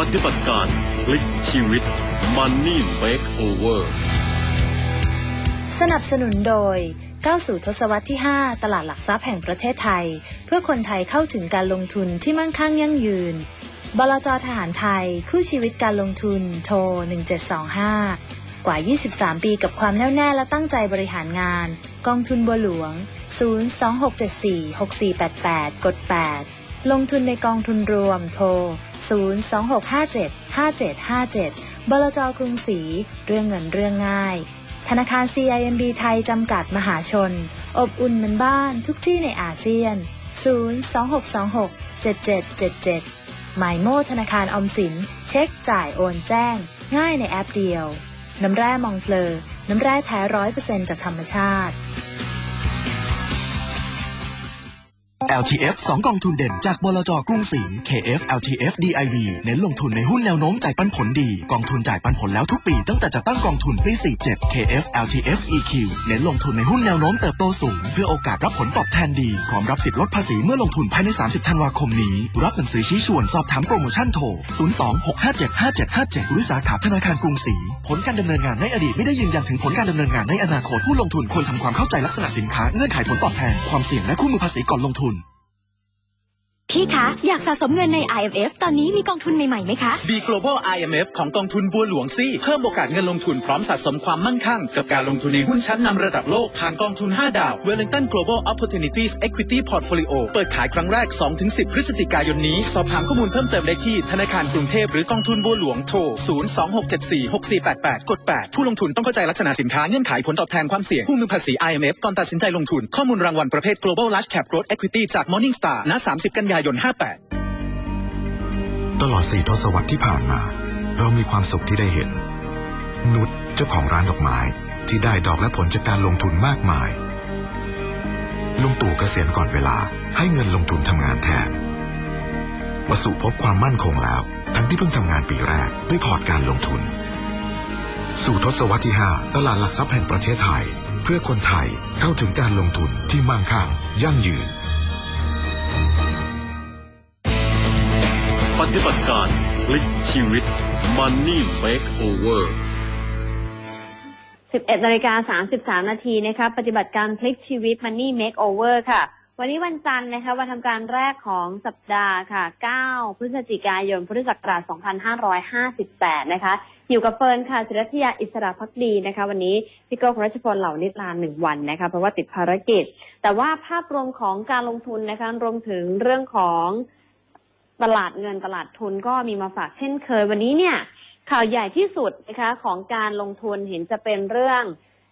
ปฏิบัติการพลิกชีวิต Money Makeover สนับสนุนโดยก้าวสู่ทศวรรษที่ 5 ตลาดหลักทรัพย์แห่งประเทศไทย เพื่อคนไทยเข้าถึงการลงทุนที่มั่งคั่งยั่งยืน บลจทหารไทย คู่ชีวิตการลงทุน โทร 1725 กว่า 23 ปีกับความแน่วแน่และตั้งใจบริหารงาน กองทุนบัวหลวง 026746488 กด 8 ลงทุนในกองทุนรวมโทร 026575757 บลจกรุงศรี เรื่องเงินเรื่องง่าย ธนาคาร CIMB ไทยจำกัดมหาชน อบอุ่นเหมือนบ้านทุกที่ในอาเซียน 026267777 หมายโมธนาคารออมสิน เช็คจ่ายโอนแจ้ง ง่ายในแอปเดียว น้ำแร่มองเฟลอ น้ำแร่แท้ร้อยเปอร์เซ็นจากธรรมชาติ LTF 2 กองทุนเด่นจากบลจกรุงศรี KF LTF DIV เน้นลงทุนในหุ้นแนวโน้มจ่ายปันผลดี กองทุนจ่ายปันผลแล้วทุกปีตั้งแต่จะตั้งกองทุนปี 47 KF LTF EQ เน้นลงทุนในหุ้นแนวโน้มเติบโตสูง เพื่อโอกาสรับผลตอบแทนดีพร้อมรับสิทธิ์ลดภาษีเมื่อลงทุนภายใน 30 ธันวาคมนี้ รับหนังสือชี้ชวนสอบถามโปรโมชั่นโทร 026575757 หรือสาขาธนาคารกรุงศรีผลการดำเนินงานในอดีตไม่ได้ยืนยันถึงผลการดำเนินงานในอนาคตผู้ลงทุนควรทำความเข้าใจลักษณะสินค้าเงื่อนไขผลตอบแทนความเสี่ยงและคู่มือภาษีก่อนลงทุน พี่คะ อยากสะสมเงินใน IMF ตอนนี้มีกองทุนใหม่ๆไหมคะ B Global IMF ของกองทุนบัวหลวงซี่ เพิ่มโอกาสเงินลงทุนพร้อมสะสมความมั่งคั่ง กับการลงทุนในหุ้นชั้นนำระดับโลก ผ่านกองทุน 5 ดาว Wellington Global Opportunities Equity Portfolio เปิดขายครั้งแรก 2-10 พฤศจิกายนนี้ สอบถามข้อมูลเพิ่มเติมได้ที่ธนาคารกรุงเทพหรือกองทุนบัวหลวงโทร 026746488 กด 8 ผู้ลงทุนต้องเข้าใจลักษณะสินค้าเงื่อนไขผลตอบแทนความเสี่ยงคู่มือภาษี IMF ก่อนตัดสินใจลงทุนข้อมูลรางวัลประเภท Global Large Cap Growth Equity จาก Morningstar ณ 30 กันยายน 58 ตลอดสี่ทศวรรษที่ผ่านมา เรามีความสุขที่ได้เห็น นุชเจ้าของร้านดอกไม้ที่ได้ดอกและผลจากการลงทุนมากมาย ลุงตู่เกษียณก่อนเวลาให้เงินลงทุนทำงานแทนวสุพบความมั่นคงแล้ว ทั้งที่เพิ่งทำงานปีแรกด้วยพอร์ตการลงทุน สู่ทศวรรษที่ 5 ตลาดหลักทรัพย์แห่งประเทศไทย เพื่อคนไทยเข้าถึงการลงทุนที่มั่งคั่งยั่งยืน ปฏิบัติการพลิกชีวิต Money Makeover 11นาฬิกา33 นาทีนะคะปฏิบัติการพลิกชีวิต Money Makeover ค่ะ วันนี้วันจันทร์นะคะวันทำการแรกของสัปดาห์ค่ะ 9 พฤศจิกายน พุทธศักราช 2558 นะคะ อยู่กับเฟิร์นค่ะศิรัทยาอิสระพักดีนะคะ วันนี้พี่โก้พรัชพลเหล่านิดลาหนึ่งวันนะคะ เพราะว่าติดภารกิจ แต่ว่าภาพรวมของการลงทุนนะคะรวมถึงเรื่องของ ตลาดเงินตลาดทุนก็มีมาฝากเช่นเคย วันนี้เนี่ย ข่าวใหญ่ที่สุดนะคะของการลงทุนเห็นจะเป็นเรื่อง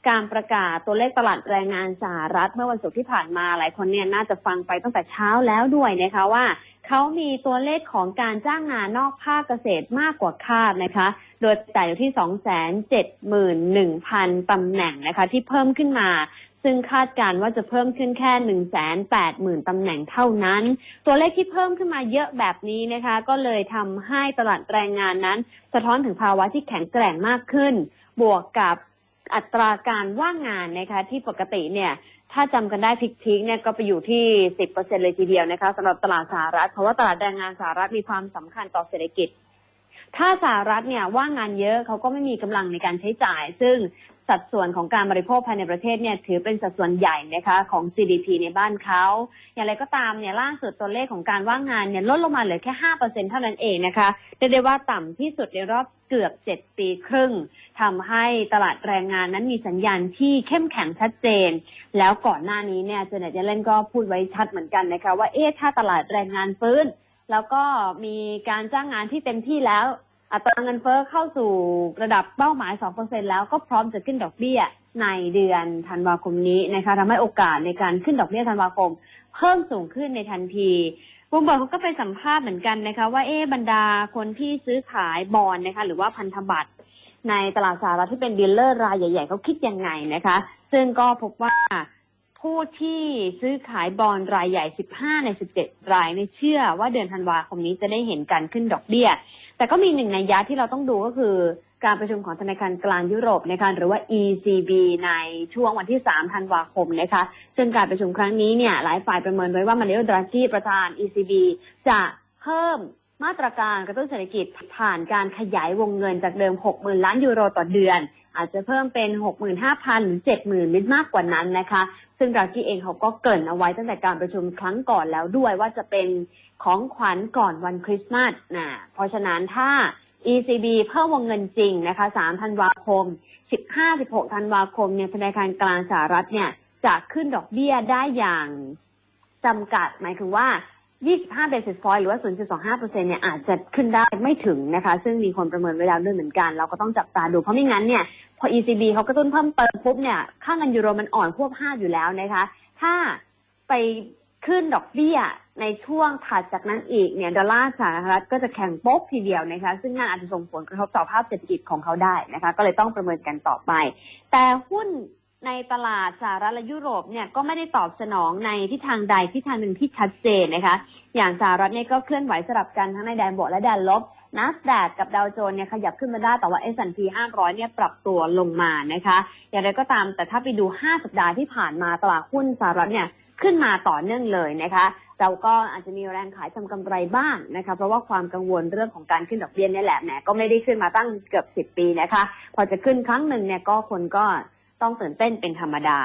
การประกาศตัวเลขตลาดแรงงานสหรัฐเมื่อวันศุกร์ที่ผ่านมาหลายคนเนี่ยน่าจะฟังไปตั้งแต่เช้าแล้วด้วยนะคะว่าเขามีตัวเลขของการจ้างงานนอกภาคเกษตรมากกว่าคาดนะคะ โดยแต่อยู่ที่ 271,000 ตำแหน่งนะคะ ที่เพิ่มขึ้นมา ซึ่งคาดการณ์ว่าจะเพิ่มขึ้นแค่ 180,000 ตำแหน่งเท่านั้น ตัวเลขที่เพิ่มขึ้นมาเยอะแบบนี้นะคะ ก็เลยทำให้ตลาดแรงงานนั้น สะท้อนถึงภาวะที่แข็งแกร่งมากขึ้น บวกกับอัตราการว่างงานนะคะ ที่ปกติเนี่ยถ้าจำกันได้พิกๆเนี่ยก็ไปอยู่ที่10%เเลยทีเดียวนะคะสำหรับตลาดสหรัฐ เพราะว่าตลาดแรงงานสหรัฐมีความสำคัญต่อเศรษฐกิจ ถ้าสหรัฐเนี่ยว่างงานเยอะเขาก็ไม่มีกำลังในการใช้จ่าย ซึ่ง สัดส่วนของการบริโภคภายในประเทศเนี่ยถือเป็นสัดส่วนใหญ่นะคะของ GDP ในบ้านเขาอย่างไรก็ตามเนี่ยล่าสุดตัวเลขของการว่างงานเนี่ยลดลงมาเหลือแค่5%เปอร์เซ็นเท่านั้นเองนะคะเรียกได้ว่าต่ำที่สุดในรอบเกือบ7ปีครึ่งทำให้ตลาดแรงงานนั้นมีสัญญาณที่เข้มแข็งชัดเจน แล้วก่อนหน้านี้เนี่ยเจเน็ตเยเลนก็พูดไว้ชัดเหมือนกันนะคะว่าเอ๊ะถ้าตลาดแรงงานฟื้น แล้วก็มีการจ้างงานที่เต็มที่แล้ว อัตราเงินเฟ้อเข้าสู่ระดับเป้าหมาย 2%แล้วก็พร้อมจะขึ้นดอกเบี้ยในเดือนธันวาคมนี้นะคะทำให้โอกาสในการขึ้นดอกเบี้ยธันวาคม เพิ่มสูงขึ้นในทันทีบุมเบิร์กเขาก็ไปสัมภาษณ์เหมือนกันนะคะ ว่าเอ๊บรรดาคนที่ซื้อขายบอลนะคะ หรือว่าพันธบัตรในตลาดสหรัฐที่เป็นดีลเลอร์รายใหญ่ๆเขาคิดยังไงนะคะ ซึ่งก็พบว่าผู้ที่ซื้อขายบอลรายใหญ่ 15 ใน 17 รายในเชื่อว่าเดือนธันวาคมนี้จะได้เห็นการขึ้นดอกเบี้ย แต่ก็มีหนึ่งในยะที่เราต้องดูก็คือ การประชุมของธนาคารกลางยุโรปนะคะหรือว่า ECB ในช่วงวันที่ 3 ธันวาคมนะคะซึ่งการประชุมครั้งนี้เนี่ยหลายฝ่ายประเมินไว้ว่ามาริโอดรากีประธาน ECB จะเพิ่มมาตรการกระตุ้นเศรษฐกิจผ่านการขยายวงเงินจากเดิม 60,000 ล้านยูโรต่อเดือน อาจจะเพิ่มเป็น 65,000หรือ70,000หรือมากกว่านั้นนะคะ ซึ่งดรากี้เองเขาก็เกริ่นเอาไว้ตั้งแต่การประชุมครั้งก่อนแล้วด้วยว่าจะเป็นของขวัญก่อนวันคริสต์มาสนะเพราะฉะนั้นถ้า ECB เพิ่มวงเงินจริงนะคะ3ธันวาคม 15-16 ธันวาคมเนี่ยธนาคารกลางสหรัฐเนี่ยจะขึ้นดอกเบี้ยได้อย่างจำกัด หมายถึงว่า 25 basis point หรือว่า 0.25%เนี่ยอาจจะขึ้นได้ไม่ถึงนะคะ ซึ่งมีคนประเมินไว้แล้วด้วยเหมือนกัน เราก็ต้องจับตาดู เพราะไม่งั้นเนี่ย พอ ECB เขากระตุ้นเพิ่มเติมปุ๊บเนี่ย ค่าเงินยูโรมันอ่อนพวบพาอยู่แล้วนะคะ ถ้าไปขึ้นดอกเบี้ยในช่วงถัดจากนั้นอีกเนี่ยดอลลาร์สหรัฐก็จะแข็งโป๊กทีเดียวนะคะ ซึ่งงานอาจจะส่งผลกระทบต่อภาพเศรษฐกิจของเขาได้นะคะ ก็เลยต้องประเมินกันต่อไป แต่หุ้น ในตลาดสหรัฐและยุโรปเนี่ยก็ไม่ได้ตอบสนองในทิศทางใดทิศทางหนึ่งที่ชัดเจนนะคะ อย่างสหรัฐเนี่ยก็เคลื่อนไหวสลับกันทั้งในแดนบวกและแดนลบนัสแดกกับดาวโจนเนี่ยขยับขึ้นมาได้แต่ว่า S&P 500 เนี่ยปรับตัวลงมานะคะ อย่างไรก็ตามแต่ถ้าไปดู 5 สัปดาห์ที่ผ่านมาตลาดหุ้นสหรัฐเนี่ยขึ้นมาต่อเนื่องเลยนะคะ เราก็อาจจะมีแรงขายทำกำไรบ้างนะคะ เพราะว่าความกังวลเรื่องของการขึ้นดอกเบี้ยนี่แหละแหมก็ไม่ได้ขึ้นมาตั้งเกือบ 10 ปีนะคะ พอจะขึ้นครั้งหนึ่งเนี่ยก็คนก็ ต้องตื่นเต้นเป็นธรรมดา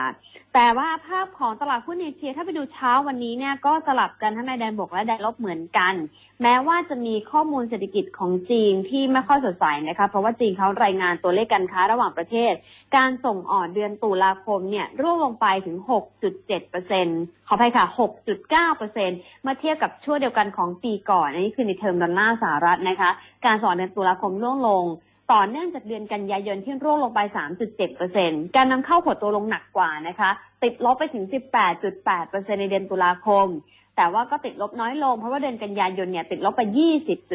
แต่ว่าภาพของตลาดหุ้นเอเชีย ถ้าไปดูเช้าวันนี้เนี่ยก็สลับกันทั้งในแดนบวกและแดนลบเหมือนกัน แม้ว่าจะมีข้อมูลเศรษฐกิจของจีนที่ไม่ค่อยสดใสนะคะเพราะว่าจีนเขารายงานตัวเลขการค้าระหว่างประเทศ การส่งออกเดือนตุลาคมเนี่ยร่วงลงไปถึง 6.7%ขออภัยค่ะ 6.9%เมื่อเทียบกับช่วงเดียวกันของปีก่อนอันนี้คือในเทอมดอลลาร์สหรัฐนะคะการส่งออกเดือนตุลาคมร่วงลง ต่อเนื่องจากเดือนกันยายนที่ร่วงลงไป 3.7%การนำเข้าหดตัวลงหนักกว่านะคะ ติดลบไปถึง 18.8%ในเดือนตุลาคม แต่ว่าก็ติดลบน้อยลงเพราะว่าเดือนกันยายนเนี่ยติดลบไป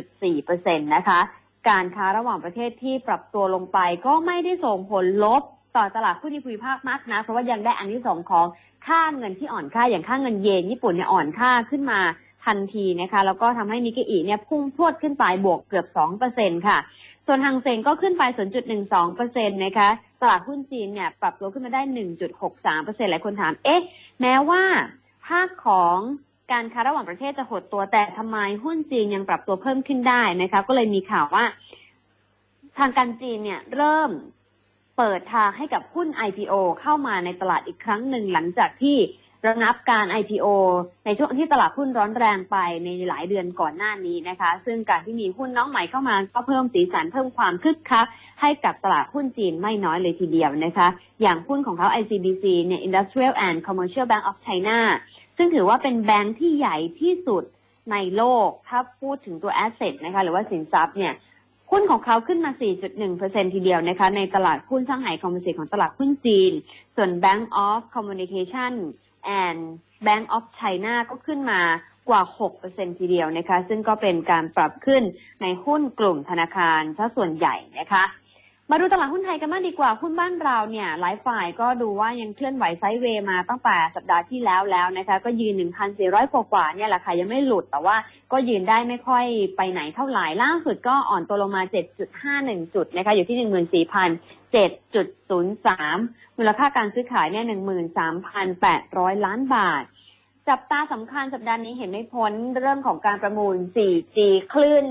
20.4%นะคะ การค้าระหว่างประเทศที่ปรับตัวลงไปก็ไม่ได้ส่งผลลบต่อตลาดหุ้นในภูมิภาคมากนะ เพราะว่ายังได้อันที่สองของค่าเงินที่อ่อนค่าอย่างค่าเงินเยนญี่ปุ่นเนี่ยอ่อนค่าขึ้นมาทันทีนะคะ แล้วก็ทำให้นิกเกอิเนี่ยพุ่งพรวดขึ้นไปบวกเกือบ 2%ค่ะ ส่วนฮังเซ็งก็ขึ้นไป 0.12%นะคะตลาดหุ้นจีนเนี่ยปรับตัวขึ้นมาได้ 1.63%หลายคนถาม เอ๊ะ แม้ว่าภาคของการค้าระหว่างประเทศจะหดตัวแต่ทำไมหุ้นจีนยังปรับตัวเพิ่มขึ้นได้นะคะ ก็เลยมีข่าวว่า ทางการจีนเนี่ยเริ่มเปิดทางให้กับหุ้น IPO เข้ามาในตลาดอีกครั้งหนึ่งหลังจากที่ ระงับการ IPO ในช่วงที่ตลาดหุ้นร้อนแรงไปในหลายเดือนก่อนหน้านี้นะคะ ซึ่งการที่มีหุ้นน้องใหม่เข้ามาก็เพิ่มสีสันเพิ่มความคึกคักให้กับตลาดหุ้นจีนไม่น้อยเลยทีเดียวนะคะ อย่างหุ้นของเขา ICBC เนี่ย Industrial and Commercial Bank of China ซึ่งถือว่าเป็นแบงค์ที่ใหญ่ที่สุดในโลก ถ้าพูดถึงตัว asset นะคะ หรือว่าสินทรัพย์เนี่ยหุ้นของเขาขึ้นมา 4.1%ทีเดียวนะคะ ในตลาดหุ้นช่างไห่คอมมิวสิตของตลาดหุ้นจีน ส่วน Bank of Communication and Bank of China ก็ขึ้นมากว่า 6%ทีเดียวนะคะ ซึ่งก็เป็นการปรับขึ้นในหุ้นกลุ่มธนาคารซะส่วนใหญ่นะคะ มาดูตลาดหุ้นไทยกันบ้างดีกว่า หุ้นบ้านเราเนี่ย หลายฝ่ายก็ดูว่ายังเคลื่อนไหวไซด์เวย์มาตั้งแต่สัปดาห์ที่แล้วแล้วนะคะ ก็ยืน 1,400 กว่ากว่าเนี่ยแหละค่ะ ยังไม่หลุด แต่ว่าก็ยืนได้ไม่ค่อยไปไหนเท่าไหร่ ล่าสุดก็อ่อนตัวลงมา 7.51 จุดนะคะ อยู่ที่ 7.03 มูลค่าการซื้อขายเนี่ย13,800 ล้านบาท จับตาสำคัญสัปดาห์นี้เห็นไม่พ้นเรื่องของการประมูล 4G คลื่น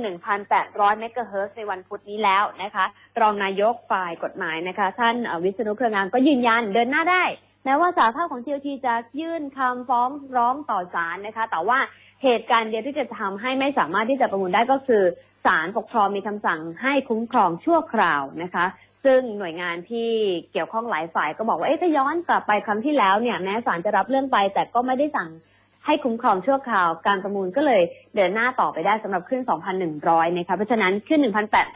1,800 เมกะเฮิรตซ์ในวันพุธนี้แล้วนะคะ รองนายกฝ่ายกฎหมายนะคะ ท่านวิษณุเครืองามก็ยืนยันเดินหน้าได้แม้ว่าสาภาพของ TOT จะยื่นคำฟ้องร้องต่อศาลนะคะ แต่ว่าเหตุการณ์เดียวที่จะทำให้ไม่สามารถที่จะประมูลได้ก็คือศาลปกครองมีคำสั่งให้คุ้มครองชั่วคราวนะคะ ซึ่งหน่วยงานที่เกี่ยวข้องหลายฝ่ายก็บอกว่าเอ๊ะถ้าย้อนกลับไปครั้งที่แล้วเนี่ยแม้ศาลจะรับเรื่องไป แต่ก็ไม่ได้สั่งให้คุ้มครองชั่วคราวการประมูลก็เลยเดินหน้าต่อไปได้สำหรับขึ้น 2,100 นะคะเพราะฉะนั้นขึ้น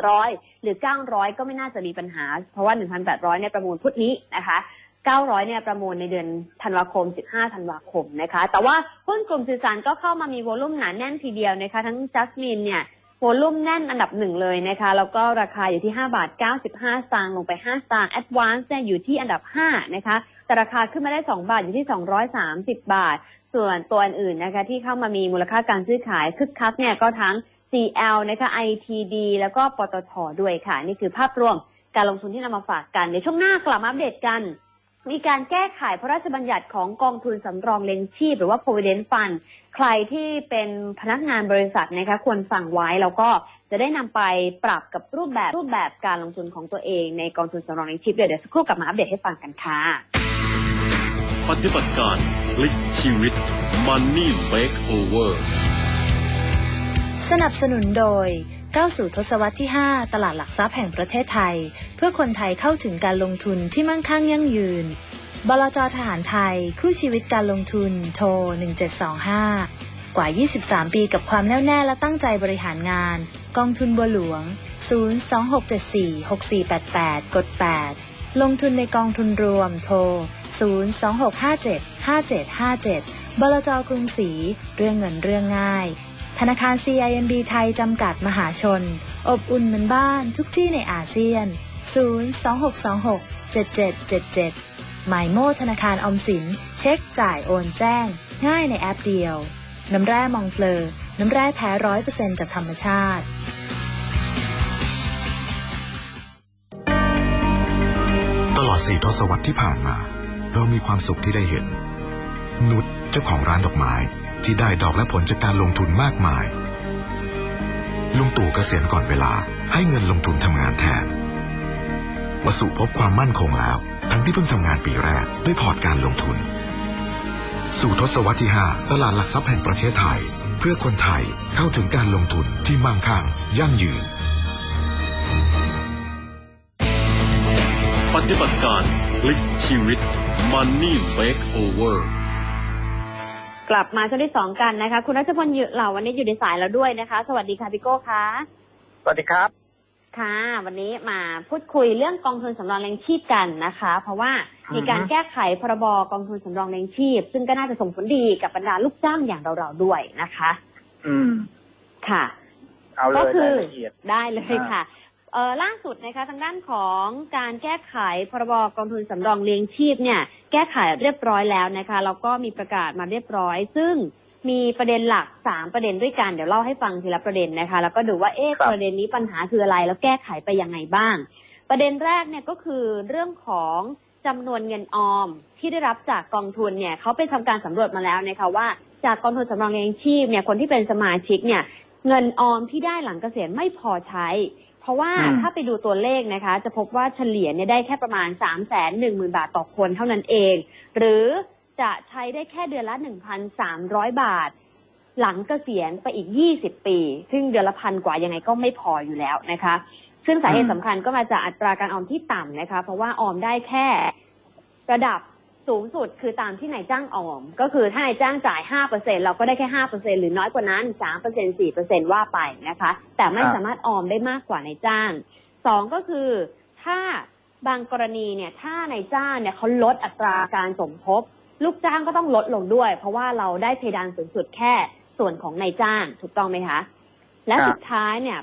1,800 หรือ 900 ก็ไม่น่าจะมีปัญหา เพราะว่า 1,800 เนี่ยประมูลพุธนี้นะคะ 900 เนี่ยประมูลในเดือนธันวาคม 15 ธันวาคมนะคะ แต่ว่าหุ้นกลุ่มสื่อสารก็เข้ามามีโวลุ่มหนาแน่นทีเดียวนะคะ ทั้งจัสมินเนี่ย โวลุ่มแน่นอันดับหนึ่งเลยนะคะ แล้วก็ราคาอยู่ที่ 5 บาท 95 สตางค์ลงไป 5 สตางค์ Advance เนี่ยอยู่ที่อันดับ 5 นะคะ แต่ราคาขึ้นมาได้ 2 บาทอยู่ที่ 230 บาท ส่วนตัวอื่นๆนะคะ ที่เข้ามามีมูลค่าการซื้อขายคึกคักเนี่ยก็ทั้ง CL นะคะ ITD แล้วก็ปตทด้วยค่ะ นี่คือภาพรวมการลงทุนที่นำมาฝากกัน ในช่วงหน้ากลับมาอัปเดตกัน มีการแก้ไขพระราชบัญญัติของกองทุนสำรองเลี้ยงชีพ หรือว่า provident fund ใครที่เป็นพนักงานบริษัทนะคะควรฟังไว้แล้วก็จะได้นำไปปรับกับรูปแบบรูปแบบการลงทุนของตัวเองในกองทุนสำรองเลี้ยงชีพ เดี๋ยวเดี๋ยวสักครู่กลับมาอัปเดตให้ฟังกันค่ะ ปฏิบัติการพลิกชีวิต Money Makeover สนับสนุนโดย ก้าวสู่ทศวรรษที่ 5 ตลาดหลักทรัพย์แห่งประเทศไทย เพื่อคนไทยเข้าถึงการลงทุนที่มั่งคั่งยั่งยืน บลจทหารไทย คู่ชีวิตการลงทุน โทร 1725 กว่า 23 ปีกับความแน่วแน่และตั้งใจบริหารงาน กองทุนบัวหลวง 026746488 กด 8 ลงทุนในกองทุนรวม โทร 026575757 บลจกรุงศรีเรื่องเงินเรื่องง่าย ธนาคาร CIMB ไทย จำกัดมหาชน อบอุ่นเหมือนบ้านทุกที่ในอาเซียน 026267777หมายโมธนาคารออมสิน เช็คจ่ายโอนแจ้ง ง่ายในแอปเดียว น้ำแร่มองเฟลอร์น้ำแร่แท้ร้อยเปอร์เซ็นจากธรรมชาติตลอดสี่ทศวรรษที่ผ่านมา เรามีความสุขที่ได้เห็น นุชเจ้าของร้านดอกไม้ ที่ได้ดอกและผลจากการลงทุนมากมาย ลุงตู่เกษียณก่อนเวลาให้เงินลงทุนทำงานแทนวสุพบความมั่นคงแล้ว ทั้งที่เพิ่งทำงานปีแรกด้วยพอร์ตการลงทุน สู่ทศวรรษที่ 5 ตลาดหลักทรัพย์แห่งประเทศไทย เพื่อคนไทยเข้าถึงการลงทุนที่มั่งคั่งยั่งยืน ปฏิบัติการพลิกชีวิต Money Makeover กลับมาช่วงที่สองกันนะคะ คุณรัชพลอยู่เหล่าวันนี้อยู่ในสายแล้วด้วยนะคะ สวัสดีค่ะพี่โก้คะสวัสดีครับ ค่ะ วันนี้มาพูดคุยเรื่องกองทุนสำรองเลี้ยงชีพกันนะคะ เพราะว่ามีการแก้ไขพรบกองทุนสำรองเลี้ยงชีพ ซึ่งก็น่าจะส่งผลดีกับบรรดาลูกจ้างอย่างเราๆด้วยนะคะ อืมค่ะ เอาเลก็ยคืรายอละเอียดได้เลยอ่าค่ะ เออล่าสุดนะคะทางด้านของการแก้ไขพรบกองทุนสำรองเลี้ยงชีพเนี่ย แก้ไขเรียบร้อยแล้วนะคะแล้วก็มีประกาศมาเรียบร้อย ซึ่งมีประเด็นหลักสามประเด็นด้วยกันเดี๋ยวเล่าให้ฟังทีละประเด็นนะคะ แล้วก็ดูว่าเอ๊ะประเด็นนี้ปัญหาคืออะไร แล้วแก้ไขไปยังไงบ้าง ประเด็นแรกเนี่ยก็คือเรื่องของจำนวนเงินออมที่ได้รับจากกองทุนเนี่ยเขาไปทำการสำรวจมาแล้วนะคะว่าจากกองทุนสำรองเลี้ยงชีพเนี่ยคนที่เป็นสมาชิกเนี่ยเงินออมที่ได้หลังเกษียณไม่พอใช้ เพราะว่าอืมถ้าไปดูตัวเลขนะคะ จะพบว่าเฉลี่ยเนี่ยได้แค่ประมาณ3ามแสนหนึ่งหมื่นบาทต่อคนเท่านั้นเอง หรือจะใช้ได้แค่เดือนละ1,300บาท หลังเกษียณไปอีก20ปี ซึ่งเดือนละพันกว่ายังไงก็ไม่พออยู่แล้วนะคะ ซึ่งสาเหตุสำคัญก็มาจากอัตราการออมที่ต่ำนะคะ เพราะว่าออมได้แค่ระดับ สูงสุดคือตามที่นายจ้างออม ก็คือถ้านายจ้างจ่าย 5%เราก็ได้แค่ 5%หรือน้อยกว่านั้น 3% 4%ว่าไปนะคะ แต่ไม่สามารถออมได้มากกว่านายจ้างสองก็คือถ้าบางกรณีเนี่ยถ้านายจ้างเนี่ยเขาลดอัตราการสมทบลูกจ้างก็ต้องลดลงด้วย เพราะว่าเราได้เพดานสูงสุดแค่ส่วนของนายจ้างถูกต้องไหมคะและสุดท้ายเนี่ย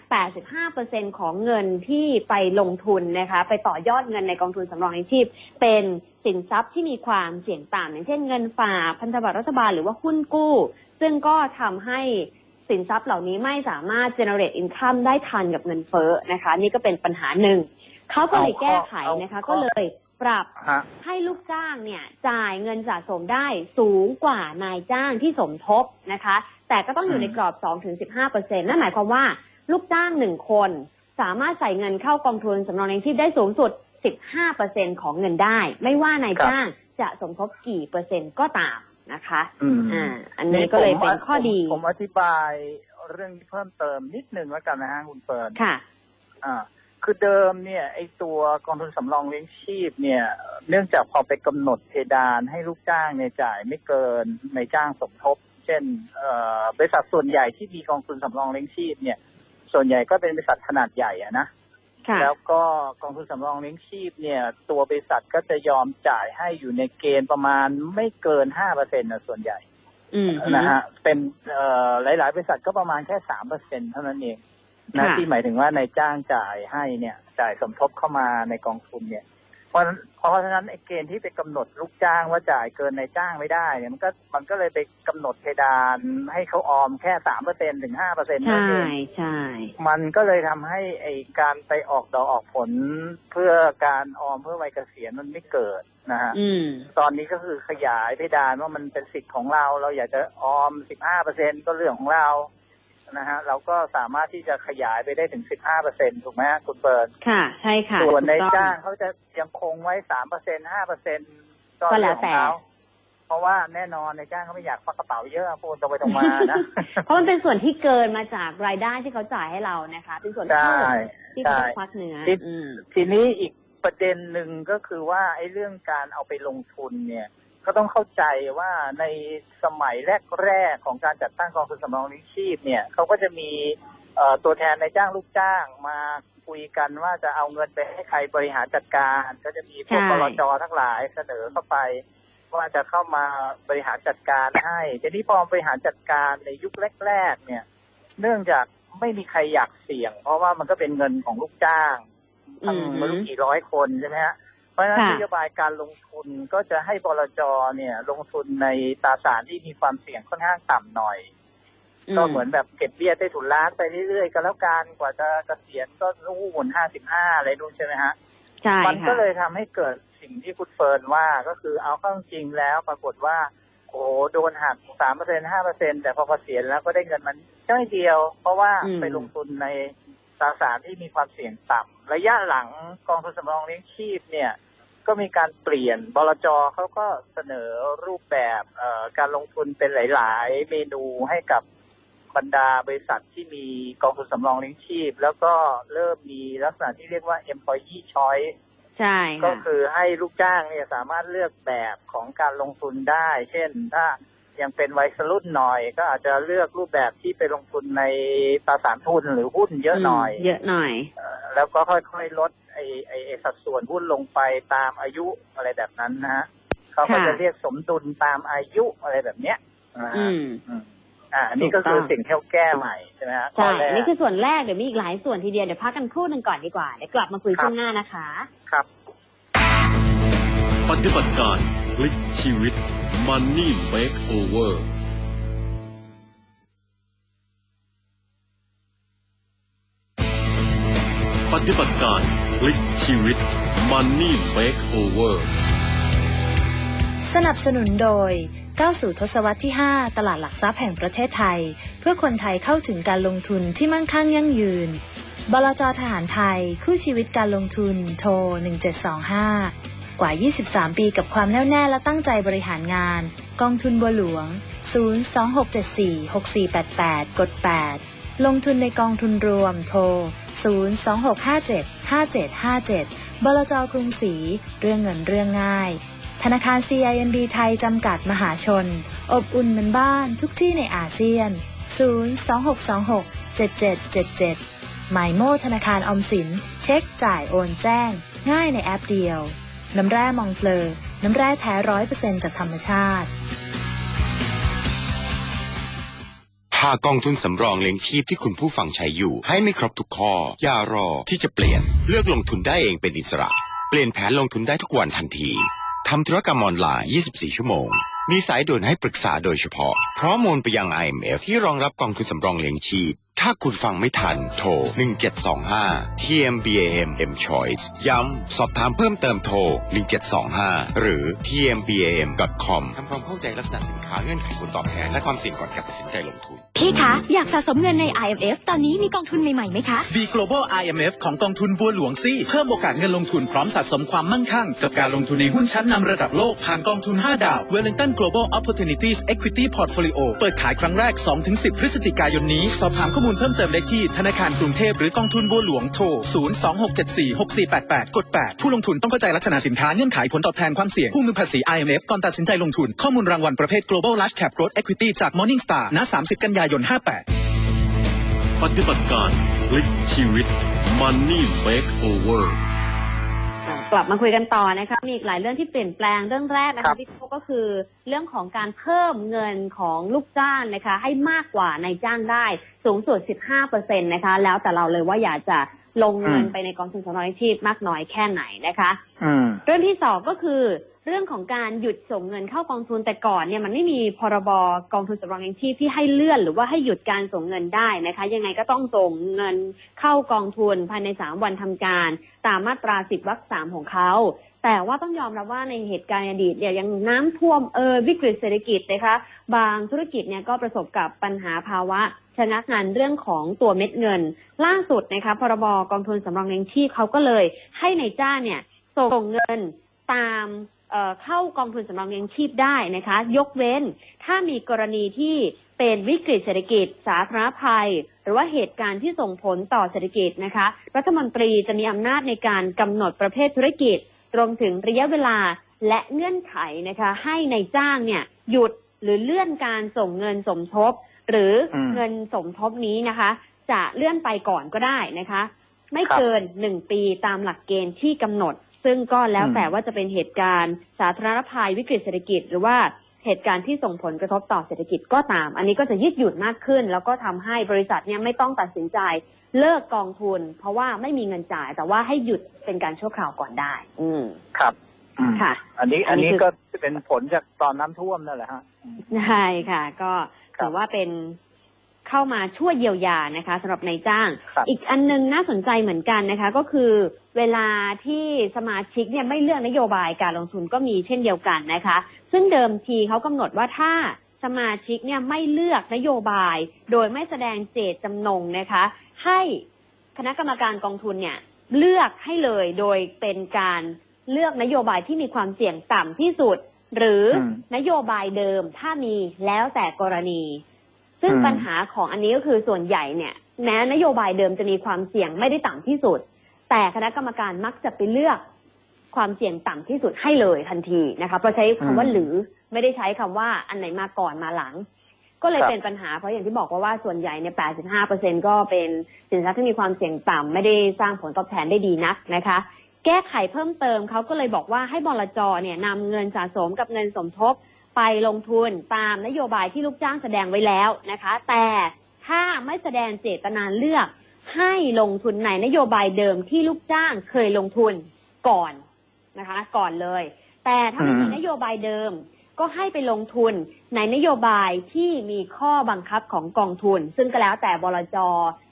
85%ของเงินที่ไปลงทุนนะคะ ไปต่อยอดเงินในกองทุนสำรองเลี้ยงชีพ เป็น สินทรัพย์ที่มีความเสี่ยงต่ำอย่างเช่นเงินฝากพันธบัตรรัฐบาลหรือว่าหุ้นกู้ ซึ่งก็ทำให้สินทรัพย์เหล่านี้ไม่สามารถ generate income ได้ทันกับเงินเฟ้อนะคะ นี่ก็เป็นปัญหาหนึ่ง เขาก็เลยแก้ไขนะคะเอาข้อก็เลยปรับฮะให้ลูกจ้างเนี่ยจ่ายเงินสะสมได้สูงกว่านายจ้างที่สมทบนะคะ แต่ก็ต้องอยู่ในกรอบ 2-15เปอร์เซ็นต์นั่นหมายความว่าลูกจ้างหนึ่งคน สามารถใส่เงินเข้ากองทุนสำรองเลี้ยงชีพได้สูงสุด 15เปอร์เซ็นต์ของเงินได้ ไม่ว่านายจ้างจะสมทบกี่เปอร์เซ็นต์ก็ตามนะคะอืมอ่าอันนี้ก็เลยเป็นข้อดีผมผมอธิบายเรื่องนี้เพิ่มเติมนิดนึงแล้วกันนะฮะคุณเฟิร์นค่ะ อ่า คือเดิมเนี่ยไอตัวกองทุนสำรองเลี้ยงชีพเนี่ย เนื่องจากพอไปกำหนดเพดานให้ลูกจ้างเนี่ยจ่ายไม่เกินในจ้างสมทบ เช่นเอ่อบริษัทส่วนใหญ่ที่มีกองทุนสำรองเลี้ยงชีพเนี่ย ส่วนใหญ่ก็เป็นบริษัทขนาดใหญ่อะนะค่ะ แล้วก็กองทุนสำรองเลี้ยงชีพเนี่ย ตัวบริษัทก็จะยอมจ่ายให้อยู่ในเกณฑ์ประมาณไม่เกินห้าเปอร์เซ็นต์นะส่วนใหญ่อืมนะฮะเป็นเอ่อหลายๆบริษัทก็ประมาณแค่สามเปอร์เซ็นเท่านั้นเองนะค่ะที่หมายถึงว่านายจ้างจ่ายให้เนี่ย จ่ายสมทบเข้ามาในกองทุนเนี่ย เพราะฉะนั้นเพราะฉะนั้นไอ้เกณฑ์ที่ไปกำหนดลูกจ้างว่าจ่ายเกินในายจ้างไม่ได้เนี่ยมันก็มันก็เลยไปกำหนดเพดานให้เขาออมแค่สามเปอร์เซ็นถึงห้าเปอร์เซ็นต์นั่นใช่เองใช่ มันก็เลยทำให้ไอ้การไปออกดอกออกผลเพื่อการออมเพื่อวัยเกษียณมันไม่เกิดนะฮะอืมตอนนี้ก็คือขยายเพดานว่ามันเป็นสิทธิ์ของเรา เราอยากจะออม15เปอร์เซ็นก็เรื่องของเรา นะฮะเราก็สามารถที่จะขยายไปได้ถึง 15เปอร์เซ็นถูกไหมฮะคุณเปิดค่ะ ใช่ค่ะส่วนในถูกต้องจ้างเขาจะยังคงไว้3เปอร์เซ็น5เปอร์เซ็นก็ก็แล้เรื่อวงขแต่องเขาเพราะว่าแน่นอนในจ้างเขาไม่อยากฟักกระเป๋าเยอะพูดตรงไปตรงมานะ เพราะมันเป็นส่วนที่เกินมาจากรายได้ที่เขาจ่ายให้เรานะคะ เป็นส่วนใช่เพิ่มที่เขาใช่ต้องควักเนื้อที่อืมทีนี้อีกประเด็นหนึ่งก็คือว่าไอ้เรื่องการเอาไปลงทุนเนี่ย ก็ต้องเข้าใจว่าในสมัยแรกๆของการจัดตั้งกองทุนสำรองเลี้ยงชีพเนี่ยเขาก็จะมีเอ่อตัวแทนในจ้างลูกจ้างมาคุยกันว่าจะเอาเงินไปให้ใครบริหารจัดการ ก็จะมีพวกใช่บลจทั้งหลายเสนอเข้าไป ว่าจะเข้ามาบริหารจัดการให้ทีนี้พอบริหารจัดการในยุคแรก ๆ เนี่ย เนื่องจากไม่มีใครอยากเสี่ยง เพราะว่ามันก็เป็นเงินของลูกจ้างทั้งอืมไม่รู้กี่ร้อยคนใช่ไหมฮะ เพราะฉะนั้นค่ะนโยบายการลงทุนก็จะให้บลจเนี่ยลงทุนในตราสารที่มีความเสี่ยงค่อนข้างต่ำหน่อย ก็เหมือนแบบเก็บเบี้ยใต้ถุนร้านไปเรื่อยๆก็แล้วกันกว่าจะเกษียณก็รู้หุ่นห้าสิบห้าอะไรนู่นใช่ไหมฮะใช่มันก็ค่ะเลยทำให้เกิดสิ่งที่คุณเฟิร์นว่าก็คือเอาเข้าจริงแล้วปรากฏว่า โอ้โหโดนหักสามเปอร์เซ็นห้าเปอร์เซ็นแต่พอเกษียณแล้วก็ได้เงินมันจ้อยเดียว เพราะว่าอืมไปลงทุนในตราสารที่มีความเสี่ยงต่ำ ระยะหลังกองทุนสำรองเลี้ยงชีพเนี่ยก็มีการเปลี่ยนบลจเขาก็เสนอรูปแบบเอ่อการลงทุนเป็นหลาย ๆ เมนูให้กับบรรดาบริษัทที่มีกองทุนสำรองเลี้ยงชีพ แล้วก็เริ่มมีลักษณะที่เรียกว่า employee choice ใช่ก็ค่ะคือให้ลูกจ้างเนี่ยสามารถเลือกแบบของการลงทุนได้ เช่นถ้า ยังเป็นวัยรุ่นหน่อย ก็อาจจะเลือกรูปแบบที่ไปลงทุนในตราสารทุนหรือหุ้นเยอะหน่อย เยอะหน่อยเอ่อแล้วก็ค่อยๆลดไอ้ไอ้ไอ้สัดส่วนหุ้นลงไปตามอายุอะไรแบบนั้นนะฮะเขาก็ค่ะจะเรียกสมดุลตามอายุอะไรแบบเนี้ยนะฮะอืมอืมอ่าอันนี้ก็ถูกต้คือองสิ่งที่เขาแก้ใหม่ใช่ไหมฮะข้ใช่อแรกอันนี้คือส่วนแรกเดี๋ยวมีอีกหลายส่วนทีเดียวเดี๋ยวพักกันครู่หนึ่งก่อนดีกว่าเดี๋ยวกลับมาคุยครับช่วงหน้านะคะ ครับ ปฏิบัติการพลิกชีวิต Money Makeover ปฏิบัติการพลิกชีวิต Money Makeover สนับสนุนโดยก้าวสู่ทศวรรษที่ 5 ตลาดหลักทรัพย์แห่งประเทศไทย เพื่อคนไทยเข้าถึงการลงทุนที่มั่งคั่งยั่งยืน บลจทหารไทย คู่ชีวิตการลงทุน โทร 1725 ว่า 23 ปีกับความแน่วแน่และตั้งใจบริหารงาน กองทุนบัวหลวง 026746488 กด 8 ลงทุนในกองทุนรวมโทร 026575757 บลจกรุงศรีเรื่องเงินเรื่องง่าย ธนาคาร CIMB ไทยจำกัดมหาชน อบอุ่นเหมือนบ้านทุกที่ในอาเซียน 026267777หมายโมธนาคารออมสิน เช็คจ่ายโอนแจ้ง ง่ายในแอปเดียว น้ำแร่มองเฟลอร์น้ำแร่แท้ร้อยเปอร์เซ็นจากธรรมชาติ หากกองทุนสำรองเลี้ยงชีพที่คุณผู้ฟังใช้อยู่ ให้ไม่ครบทุกข้อ อย่ารอที่จะเปลี่ยน เลือกลงทุนได้เองเป็นอิสระ เปลี่ยนแผนลงทุนได้ทุกวันทันทีทำธุรกรรมออนไลน์ 24 ชั่วโมง มีสายด่วนให้ปรึกษาโดยเฉพาะ พร้อมมูลไปยัง IMF ที่รองรับกองทุนสำรองเลี้ยงชีพ ถ้าคุณฟังไม่ทันโทร 1725 TMBAM M Choice ย้ำ สอบถามเพิ่มเติมโทร 1725 หรือ tmbam.com ทำความเข้าใจลักษณะสินค้าเงื่อนไขผลตอบแทน และความเสี่ยงก่อนการตัดสินใจลงทุน พี่คะ อยากสะสมเงินใน IMF ตอนนี้มีกองทุนใหม่ๆไหมคะ B Global IMF ของกองทุนบัวหลวงซี่ เพิ่มโอกาสเงินลงทุนพร้อมสะสมความมั่งคั่ง กับการลงทุนในหุ้นชั้นนำระดับโลกผ่านกองทุน 5 ดาว Wellington Global Opportunities Equity Portfolio เปิดขายครั้งแรก 2-10 พฤศจิกายนนี้สอบถามข้อมูลเพิ่มเติมได้ที่ธนาคารกรุงเทพหรือกองทุนบัวหลวงโทร 026746488 กด 8 ผู้ลงทุนต้องเข้าใจลักษณะสินค้าเงื่อนไขผลตอบแทนความเสี่ยงผู้มือภาษี IMF ก่อนตัดสินใจลงทุน ข้อมูลรางวัลประเภท Global Large Cap Growth Equity จาก Morningstar ณ 30 กันยายน 58 ปฏิบัติการพลิกชีวิต Money Makeover กลับมาคุยกันต่อนะคะ มีอีกหลายเรื่องที่เปลี่ยนแปลงเรื่องแรกนะครัคะบพี่โก้ก็คือเรื่องของการเพิ่มเงินของลูกจ้างนะคะ ให้มากกว่านายจ้างได้สูงสุด 15เปอร์เซ็นต์นะคะ แล้วแต่เราเลยว่าอยากจะ ลงเงินอืมไปในกองทุนสำรองเลี้ยงชีพมากน้อยแค่ไหนนะคะอืมเรื่องที่สองก็คือ เรื่องของการหยุดส่งเงินเข้ากองทุนแต่ก่อนเนี่ยมันไม่มีพรบกองทุนสำรองเลี้ยงชีพที่ให้เลื่อนหรือว่าให้หยุดการส่งเงินได้นะคะ ยังไงก็ต้องส่งเงินเข้ากองทุนภายในสามวันทำการ ตามมาตราสิบวรรคสามของเขา แต่ว่าต้องยอมรับว่าในเหตุการณ์อดีตเนี่ยยังน้ำท่วมเออวิกฤตเศรษฐกิจนะคะบางธุรกิจเนี่ยก็ประสบกับปัญหาภาวะชะงักงานเรื่องของตัวเม็ดเงิน ล่าสุดนะคะพรบกองทุนสำรองเลี้ยงชีพเขาก็เลยให้ในจ้างเนี่ยส่งเงินตามเเข้ากองทุนสำรองเลี้ยงชีพได้นะคะ ยกเว้นถ้ามีกรณีที่เป็นวิกฤตเศรษฐกิจ สาธารณภัย หรือว่าเหตุการณ์ที่ส่งผลต่อเศรษฐกิจนะคะ รัฐมนตรีจะมีอำนาจในการกำหนดประเภทธุรกิจ รวมถึงระยะเวลาและเงื่อนไขนะคะ ให้ในายจ้างเนี่ยหยุดหรือเลื่อนการส่งเงินสมทบ หรืออมเงินสมทบนี้นะคะ จะเลื่อนไปก่อนก็ได้นะคะ ไม่ครับเกินหนึ่งปีตามหลักเกณฑ์ที่กำหนด ซึ่งก็แล้วอืมแต่ว่าจะเป็นเหตุการณ์ สาธารณภัยวิกฤตเศรษฐกิจ หรือว่า เหตุการณ์ที่ส่งผลกระทบต่อเศรษฐกิจก็ตาม อันนี้ก็จะยืดหยุ่นมากขึ้น แล้วก็ทำให้บริษัทเนี่ยไม่ต้องตัดสินใจเลิกกองทุน เพราะว่าไม่มีเงินจ่าย แต่ว่าให้หยุดเป็นการชั่วคราวก่อนได้ อืมครับอืมค่ะ อันนี้อัอันนนี้นี้คือก็เป็นผลจากตอนน้ำท่วมนั่นแหละฮะใช่ค่ะ ก็ครับถือว่าเป็นเข้ามาช่วยเยียวยานะคะสำหรับนายจ้างครับอีกอันนึงน่าสนใจเหมือนกันนะคะ ก็คือเวลาที่สมาชิกเนี่ยไม่เลือกนโยบายการลงทุนก็มีเช่นเดียวกันนะคะ ซึ่งเดิมทีเขากำหนดว่าถ้าสมาชิกเนี่ยไม่เลือกนโยบาย โดยไม่แสดงเจตจำนงนะคะ ให้คณะกรรมการกองทุนเนี่ยเลือกให้เลยโดยเป็นการเลือกนโยบายที่มีความเสี่ยงต่ำที่สุด หรืออมนโยบายเดิมถ้ามีแล้วแต่กรณี ซึ่งอืมปัญหาของอันนี้ก็คือส่วนใหญ่เนี่ย แม้นโยบายเดิมจะมีความเสี่ยงไม่ได้ต่ำที่สุด แต่คณะกรรมการมักจะไปเลือก ความเสี่ยงต่ำที่สุดให้เลยทันทีนะคะเพราะใช้คำว่าอืมหรือไม่ได้ใช้คำว่าอันไหนมาก่อนมาหลัง ก็เลยครับเป็นปัญหาเพราะอย่างที่บอกว่าว่าส่วนใหญ่เนี่ย85%ก็เป็นสินทรัพย์ที่มีความเสี่ยงต่ำไม่ได้สร้างผลตอบแทนได้ดีนักนะคะ แก้ไขเพิ่มเติมเขาก็เลยบอกว่าให้บลจเนี่ยนำเงินสะสมกับเงินสมทบไปลงทุนตามนโยบายที่ลูกจ้างแสดงไว้แล้วนะคะ แต่ถ้าไม่แสดงเจตนาเลือกให้ลงทุนในนโยบายเดิมที่ลูกจ้างเคยลงทุนก่อน นะคะ ก่อนเลย แต่ถ้าไม่มีอืมนโยบายเดิม ก็ให้ไปลงทุนในนโยบายที่มีข้อบังคับของกองทุน ซึ่งก็แล้วแต่บลจ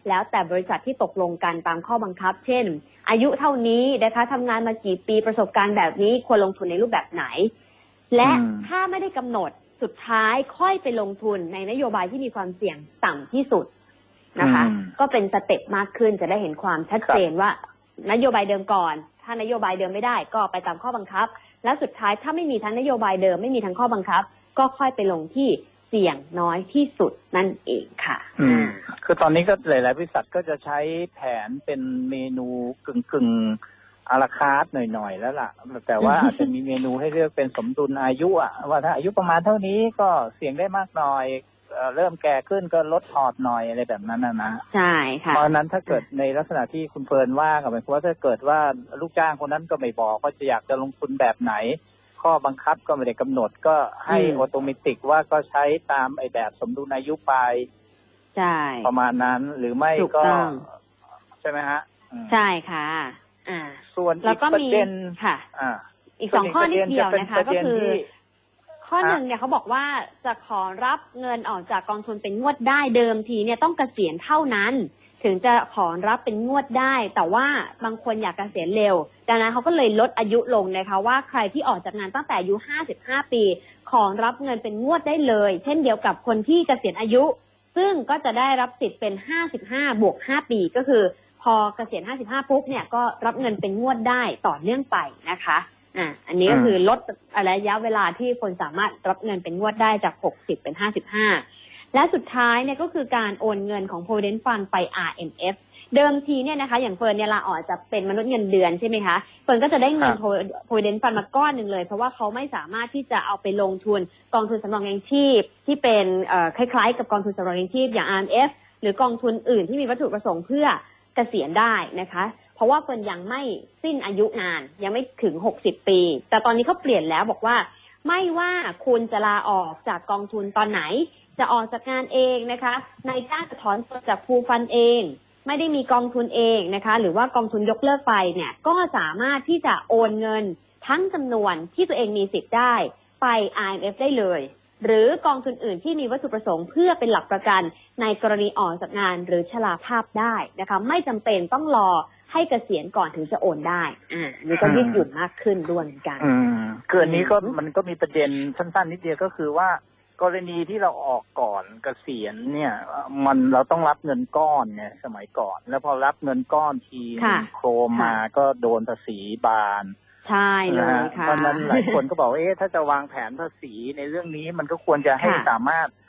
แล้วแต่บริษัทที่ตกลงกันตามข้อบังคับ เช่น อายุเท่านี้นะคะทำงานมากี่ปีประสบการณ์แบบนี้ควรลงทุนในรูปแบบไหน และอืมถ้าไม่ได้กำหนดสุดท้ายค่อยไปลงทุนในนโยบายที่มีความเสี่ยงต่ำที่สุดนะคะอืมก็เป็นสเต็ปมากขึ้นจะได้เห็นความชัดเจนว่านโยบายเดิมก่อน ถ้านโยบายเดิมไม่ได้ ก็ไปตามข้อบังคับ และสุดท้ายถ้าไม่มีทั้งนโยบายเดิมไม่มีทั้งข้อบังคับ ก็ค่อยไปลงที่เสี่ยงน้อยที่สุดนั่นเองค่ะ อืม คือตอนนี้ก็หลาย ๆ บริษัทก็จะใช้แผนเป็นเมนูกึ่งกึ่งอาราคาร์ทหน่อย ๆ แล้วล่ะ แต่ว่าอาจจะมีเมนูให้เลือกเป็นสมดุลอายุอะว่าถ้าอายุประมาณเท่านี้ก็เสี่ยงได้มากหน่อย เอ่อเริ่มแก่ขึ้นก็ลดพอร์ตหน่อยอะไรแบบนั้นนะนะใช่ค่ะเพราะฉะนั้นถ้าเกิดในลักษณะที่คุณเฟิร์นว่ากับหมายความว่าถ้าเกิดว่าลูกจ้างคนนั้นก็ไม่บอกว่าจะอยากจะลงทุนแบบไหน ข้อบังคับก็ไม่ได้กำหนดก็ให้อืมออโตเมติกว่าก็ใช้ตามไอ้แบบสมดุลอายุไปใช่ประมาณนั้นหรือไม่ถูกก็ต้องใช่ไหมฮะอืมใช่ค่ะ อ่า ส่วนแล้อีวกก็ประมีเด็นค่ะ อ่าอีกสองข้อนิดเดียวนะคะส่ก็วนอีกประเด็นจะเป็นประเด็นคือที่ ข้อหนึ่งเนี่ยเขาบอกว่าจะขอรับเงินออกจากกองทุนเป็นงวดได้เดิมทีเนี่ยต้องเกษียณเท่านั้น ถึงจะขอรับเป็นงวดได้ แต่ว่าบางคนอยากเกษียณเร็ว ดังนั้นเขาก็เลยลดอายุลงนะคะว่าใครที่ออกจากงานตั้งแต่อายุ 55 ปี ขอรับเงินเป็นงวดได้เลย เช่นเดียวกับคนที่เกษียณอายุ ซึ่งก็จะได้รับสิทธิ์เป็น 55 บวก 5 ปีก็คือ พอเกษียณ 55 ปุ๊บเนี่ยก็รับเงินเป็นงวดได้ต่อเนื่องไปนะคะ อ่าอันนี้ก็คือลดระยะเวลาที่คนสามารถรับเงินเป็นงวดได้จาก 60 เป็น 55 และสุดท้ายเนี่ยก็คือการโอนเงินของ Provident Fund ไป RMF เดิมทีเนี่ยนะคะ อย่างเฟิร์นเนี่ยลาออกจะเป็นมนุษย์เงินเดือนใช่ไหมคะเฟิร์นก็จะได้เงิน Provident Fund มาก้อนหนึ่งเลย เพราะว่าเขาไม่สามารถที่จะเอาไปลงทุนกองทุนสำรองเลี้ยงชีพ ที่เป็นเอ่อคล้ายๆ กับกองทุนสำรองเลี้ยงชีพอย่าง RMF หรือกองทุนอื่นที่มีวัตถุประสงค์เพื่อเกษียณได้นะคะเพ ราะว่าเฟิร์นยังไม่สิ้นอายุงาน ยังไม่ถึง60ปี แต่ตอนนี้เขาเปลี่ยนแล้วบอกว่า ไม่ว่าคุณจะลาออกจากกองทุนตอนไหน จะออกจากงานเองนะคะนายจ้างจะถอนตัวจากฟูลฟันเอง ไม่ได้มีกองทุนเองนะคะ หรือว่ากองทุนยกเลิกไปเนี่ยก็สามารถที่จะโอนเงินทั้งจำนวนที่ตัวเองมีสิทธิ์ได้ไป IMF ได้เลย หรือกองทุนอื่นที่มีวัตถุประสงค์เพื่อเป็นหลักประกันในกรณีออกจากงานหรือชราภาพได้นะคะ ไม่จำเป็นต้องรอ ให้เกษียณก่อนถึงจะโอนได้ อ่านี่ก็ยืดหยุ่นมากขึ้นด้วยเหมือนกัน อืมคืออันนี้ก็มันก็มีประเด็นสั้นๆนิดเดียวก็คือว่ากรณีที่เราออกก่อนเกษียณเนี่ย มันเราต้องรับเงินก้อนเนี่ย สมัยก่อน แล้วพอรับเงินก้อนทีค่ะโครมมาก็โดนภาษีบานใช่เลนะยฮะค่ะเพราะฉะนั้นหลายคนก็บอกว่าเอ๊ะถ้าจะวางแผนภาษีในเรื่องนี้มันก็ควรจะให้ค่ะสามารถเอ่อ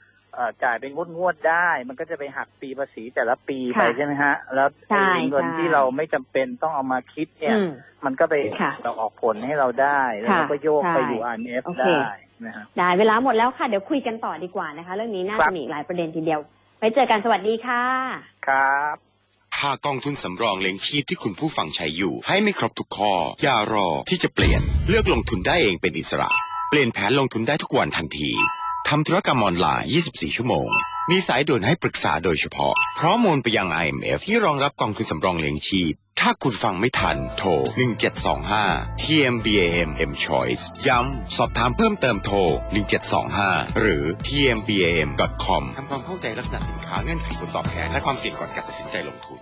จ่ายเป็นงวดๆได้ มันก็จะไปหักปีภาษีแต่ละปีไปค่ะใช่ไหมฮะ แล้วใช่ไอ้เงินใช่ที่เราไม่จำเป็นต้องเอามาคิดเนี่ยอืมมันก็ไปค่ะเราออกผลให้เราได้ แล้วค่ะเราก็โยกไปใช่อยู่ IMF โอเคได้นะฮะได้เวลาหมดแล้วค่ะ เดี๋ยวคุยกันต่อดีกว่านะคะ เรื่องนี้น่าครัจะบมีอีกหลายประเด็นทีเดียวไปเจอกันสวัสดีค่ะ ครับหากกองทุนสำรองเลี้ยงชีพที่คุณผู้ฟังใช้อยู่ ให้ไม่ครบทุกข้อ อย่ารอที่จะเปลี่ยน เลือกลงทุนได้เองเป็นอิสระ เปลี่ยนแผนลงทุนได้ทุกวันทันที ทำธุรกรรมออนไลน์ 24 ชั่วโมง มีสายด่วนให้ปรึกษาโดยเฉพาะ พร้อมโอนไปยัง IMF ที่รองรับกองทุนสำรองเลี้ยงชีพ ถ้าคุณฟังไม่ทัน โทร 1725 TMBAM M Choice ย้ำ สอบถามเพิ่มเติมโทร 1725 หรือ tmbam.com ทำความเข้าใจลักษณะสินค้าเงื่อนไขผลตอบแทน และความเสี่ยงก่อนการตัดสินใจลงทุน